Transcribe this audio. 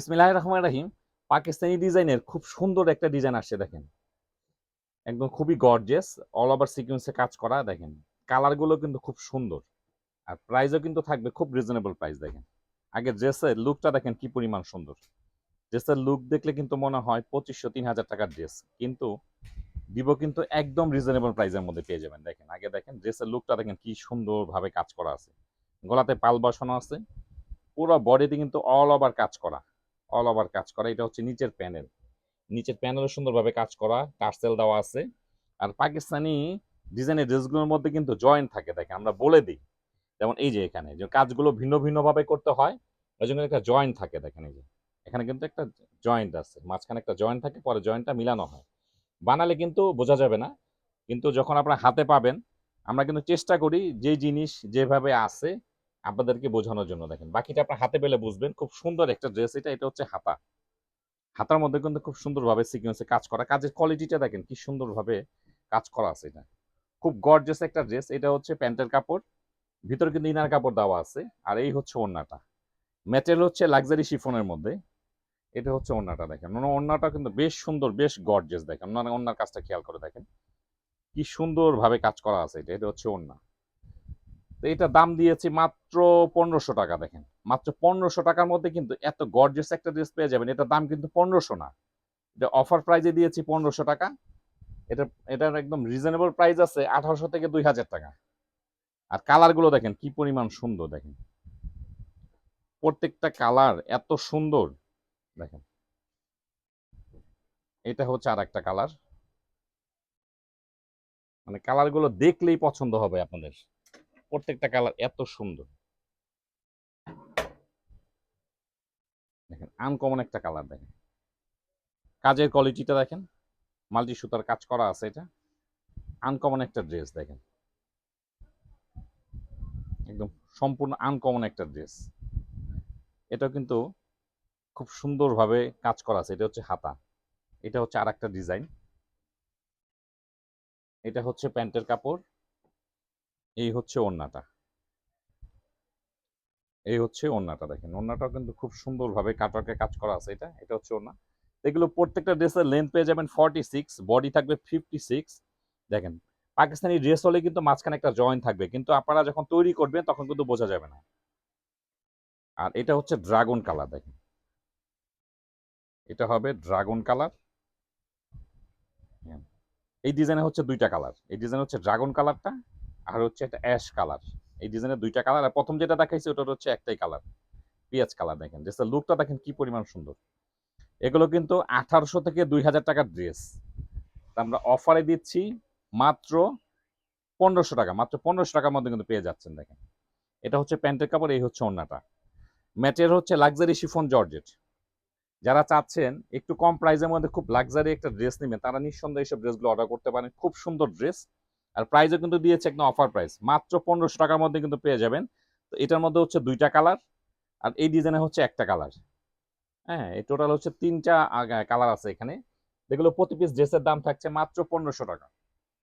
বিসমিল্লাহ রহমান রাহিম, পাকিস্তানি ডিজাইনের খুব সুন্দর একটা ডিজাইন আসছে, দেখেন। একদম খুবই গর্জেস অল ওভার সিকুয়েন্সে কাজ করা, দেখেন। কালারগুলো কিন্তু খুব সুন্দর। আর প্রাইসও কিন্তু থাকবে খুব রিজনেবল প্রাইস দেখেন। আগে ড্রেসের লুকটা দেখেন কি পরিমাণ সুন্দর। ড্রেসের লুক দেখলে কিন্তু মনে হয় পঁচিশশো, তিন হাজার টাকার ড্রেস কিন্তু দিব কিন্তু একদম রিজনেবল প্রাইসের মধ্যে পেয়ে যাবেন, দেখেন। আগে দেখেন ড্রেসের লুকটা দেখেন কি সুন্দরভাবে কাজ করা আছে। গলাতে পাল বসানো আছে। পুরো বডিতে কিন্তু অল ওভার কাজ করা। অল ওভার কাজ করা। এটা হচ্ছে নিচের প্যানেল নিচের প্যানেলও সুন্দরভাবে কাজ করা টার্সেল দেওয়া আছে। আর পাকিস্তানি ডিজাইনের ড্রেসগুলোর মধ্যে কিন্তু জয়েন্ট থাকে। দেখেন, আমরা বলে দিই। যেমন এই যে এখানে, যে কাজগুলো ভিন্ন ভিন্নভাবে করতে হয় ওই জন্য একটা জয়েন্ট থাকে। দেখেন এই যে, এখানে কিন্তু একটা জয়েন্ট আছে। মাঝখানে একটা জয়েন্ট থাকে, পরে জয়েন্টটা মিলানো হয়। বানালে কিন্তু বোঝা যাবে না। কিন্তু যখন আপনারা হাতে পাবেন, আমরা কিন্তু চেষ্টা করি যে জিনিস যেভাবে আছে আপনাদেরকে বোঝানোর জন্য দেখেন। বাকিটা আপনার হাতে পেলে বুঝবেন। খুব সুন্দর একটা ড্রেস। এটা এটা হচ্ছে হাতা। হাতার মধ্যে কিন্তু খুব সুন্দরভাবে সিকুয়েন্সে কাজ করা। কাজের কোয়ালিটিটা দেখেন কি সুন্দরভাবে কাজ করা আছে এটা। খুব গর্জেস একটা ড্রেস। এটা হচ্ছে প্যান্টের কাপড়। ভিতরে কিন্তু ইনার কাপড় দেওয়া আছে। আর এই হচ্ছে ওড়নাটা। ম্যাটেরিয়াল হচ্ছে লাক্সারি শিফনের মধ্যে। এটা হচ্ছে ওড়নাটা দেখেন। ওনার ওড়নাটা কিন্তু বেশ সুন্দর, বেশ গর্জেস দেখেন। ওনার ওড়নার কাজটা খেয়াল করে দেখেন। কি সুন্দরভাবে কাজ করা আছে এটা। এটা হচ্ছে ওড়না। এটা দাম দিয়েছি মাত্র পনেরোশো টাকা দেখেন। মাত্র পনেরোশো টাকার মধ্যে কিন্তু এত গর্জেস একটা ড্রেস পেয়ে যাবেন। এটার দাম কিন্তু পনেরোশো না। এটা অফার প্রাইজে দিয়েছি পনেরোশো টাকা। এটা, এটার একদম রিজনেবল প্রাইস আছে আঠারোশো থেকে দুই হাজার টাকা। আর কালারগুলো দেখেন কি পরিমাণ সুন্দর দেখেন। প্রত্যেকটা কালার এত সুন্দর। দেখেন। এটা হচ্ছে আর একটা কালার মানে কালারগুলো দেখলেই পছন্দ হবে আপনাদের। প্রত্যেকটা কালার এত সুন্দর। দেখেন আনকমন একটা কালার দেখেন। কাজের কোয়ালিটিটা দেখেন মাল্টি সুতার কাজ করা আছে এটা। আনকমন একটা ড্রেস দেখেন। একদম সম্পূর্ণ আনকমন একটা ড্রেস এটা কিন্তু খুব সুন্দরভাবে কাজ করা আছে। এটা হচ্ছে হাতা। এটা হচ্ছে আর ডিজাইন এটা হচ্ছে প্যান্টের কাপড়। এই হচ্ছে ওড়নাটা। এই হচ্ছে ওড়নাটা দেখেন। ওড়নাটাও কিন্তু খুব সুন্দরভাবে কাটওয়ার্কে কাজ করা আছে এটা। এটা হচ্ছে ওড়না। এগুলো প্রত্যেকটা ড্রেসের লেন্থ পেয়ে যাবেন ফর্টি সিক্স বডি থাকবে ফিফটি সিক্স দেখেন, পাকিস্তানি ড্রেস হলে কিন্তু মাঝখানে একটা জয়েন্ট থাকবে। কিন্তু আপনারা যখন তৈরি করবেন, তখন কিন্তু বোঝা যাবে না। আর এটা হচ্ছে ড্রাগন কালার দেখেন। এটা হবে ড্রাগন কালার এই ডিজাইনে হচ্ছে দুইটা কালার এই ডিজাইন হচ্ছে ড্রাগন কালারটা আর হচ্ছে একটা অ্যাশ কালার এই ডিজাইনের দুইটা কালার আর প্রথম যেটা দেখাইছি ওটা হচ্ছে একটাই কালার পেঁয়াজ কালার দেখেন। ড্রেসের লুকটা দেখেন কি পরিমাণ সুন্দর। এগুলো কিন্তু আঠারোশো থেকে দুই হাজার টাকার ড্রেস আমরা অফারে দিচ্ছি মাত্র পনেরোশো টাকা, মাত্র পনেরোশো টাকার মধ্যে কিন্তু পেয়ে যাচ্ছেন দেখেন। এটা হচ্ছে প্যান্টের কাপড়, এই হচ্ছে অন্যটা ম্যাটের হচ্ছে লাক্সারি শিফন জর্জেট যারা চাচ্ছেন একটু কম প্রাইসের মধ্যে খুব লাক্সারি একটা ড্রেস নেবেন, তারা নিঃসন্দেহে এইসব ড্রেসগুলো অর্ডার করতে পারেন। খুব সুন্দর ড্রেস আর প্রাইসও কিন্তু দিয়েছে একদম অফার প্রাইস মাত্র পনেরোশো টাকার মধ্যে কিন্তু পেয়ে যাবেন। তো এটার মধ্যে হচ্ছে দুইটা কালার আর এই ডিজাইনে হচ্ছে একটা কালার হ্যাঁ এই টোটাল হচ্ছে তিনটা কালার আছে এখানে। যেগুলো প্রতি পিস ড্রেসের দাম থাকছে মাত্র পনেরোশো টাকা।